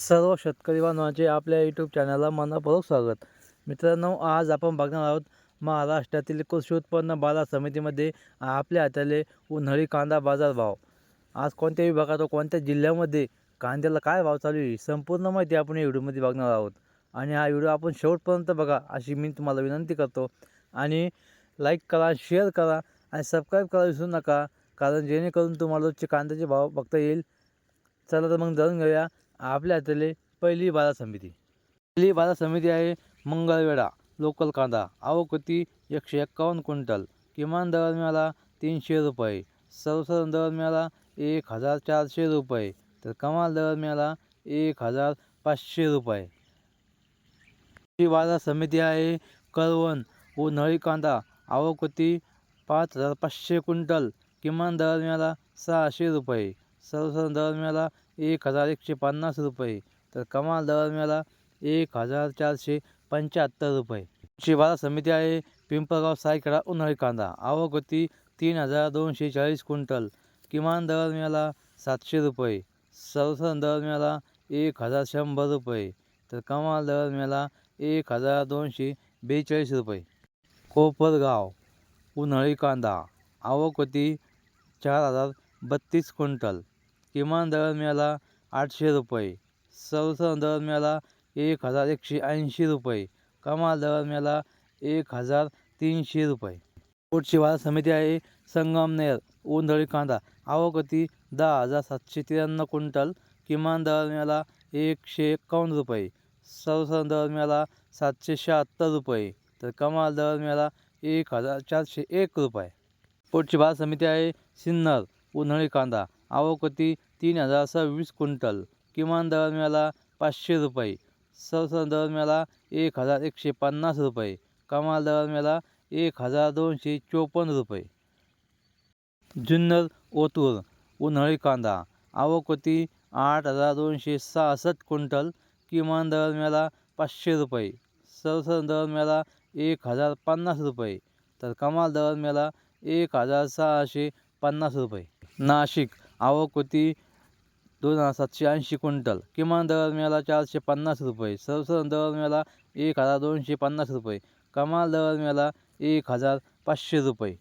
सर्व शेतकरी बांधवांचे आपल्या यूट्यूब चॅनलला मनपूर्वक स्वागत. मित्रांनो आज आपण बघणार आहोत महाराष्ट्रातील कृषी उत्पन्न बाजार समितीमध्ये आपल्या हाताले उन्हाळी कांदा बाजार भाव. आज कोणत्या विभागात व कोणत्या जिल्ह्यामध्ये कांद्याला काय भाव चालू आहे संपूर्ण माहिती आपण या व्हिडिओमध्ये बघणार आहोत. आणि हा व्हिडिओ आपण शेवटपर्यंत बघा अशी मी तुम्हाला विनंती करतो. आणि लाईक करा शेअर करा आणि सबस्क्राईब करा विसरू नका कारण जेणेकरून तुम्हाला रोजचे कांद्याचे भाव बघता येईल. चला तर मग जाणून घेऊया. आपल्या हाताले पहिली बाजार समिती. पहिली बाजार समिती आहे मंगळवेढा लोकल कांदा. आवक होती एकशे एक्कावन्न क्विंटल. किमान दर मिळाला तीनशे रुपये. सर्वसाधारण दर मिळाला एक हजार चारशे रुपये. तर कमाल दर मिळाला एक हजार पाचशे रुपये. ही बाजार समिती आहे कळवण उन्हाळी कांदा. आवक होती पाच हजार पाचशे क्विंटल. किमान दर मिळाला सहाशे रुपये. सर्वसाधारण दर मिळाला एक हजार एकशे पन्नास रुपये. तर कमाल दर मिळाला एक हजार चारशे पंच्याहत्तर रुपये. कृषी बाजार समिती आहे पिंपळगाव सायकडा उन्हाळी कांदा आवक होती तीन हजार दोनशे चाळीस क्विंटल. किमान दर मिळाला सातशे रुपये. सर्वसाधारण दर मिळाला एक हजार शंभर रुपये. तर कमाल दर मिळाला एक हजार दोनशे बेचाळीस रुपये. कोपरगाव उन्हाळी कांदा आवक होती चार हजार बत्तीस क्विंटल. किमान दर मिळाला आठशे रुपये. सर्वसाधारण दर मिळाला एक हजार एकशे ऐंशी रुपये. कमाल दर मिळाला एक हजार तीनशे रुपये. पोटची बाजार समिती आहे संगमनेर उन्हाळी कांदा. आवकती दहा हजार सातशे त्र्याण्णव क्विंटल. किमान दर मिळाला एकशे एकावन्न रुपये. सर्वसाधारण दर मिळाला सातशे शहात्तर रुपये. तर कमाल दर मिळाला एक हजार चारशे एक रुपये. पोटची बाजार समिती आहे सिन्नर उन्हाळी कांदा. आवक होती तीन हजार सव्वीस क्विंटल. किमान दर मिळाला पाचशे रुपये. सरसर दर मिळाला एक हजार एकशे पन्नास रुपये. कमाल दर मिळाला एक हजार दोनशे चोपन्न रुपये. जुन्नर ओतूर उन्हाळी कांदा. आवक होती आठ हजार दोनशे सहासष्ट क्विंटल. किमान दर मिळाला पाचशे रुपये. सरसर दर मिळाला एक हजार पन्नास रुपये. तर कमाल दर मिळाला एक हजार सहाशे पन्नास रुपये. नाशिक आवक होती दोन हजार सातशे ऐंशी क्विंटल. किमान दर मिळाला चारशे पन्नास रुपये. सरसरण दर मिळाला एक हजार दोनशे पन्नास रुपये. कमाल दर मिळाला एक हजार पाचशे रुपये.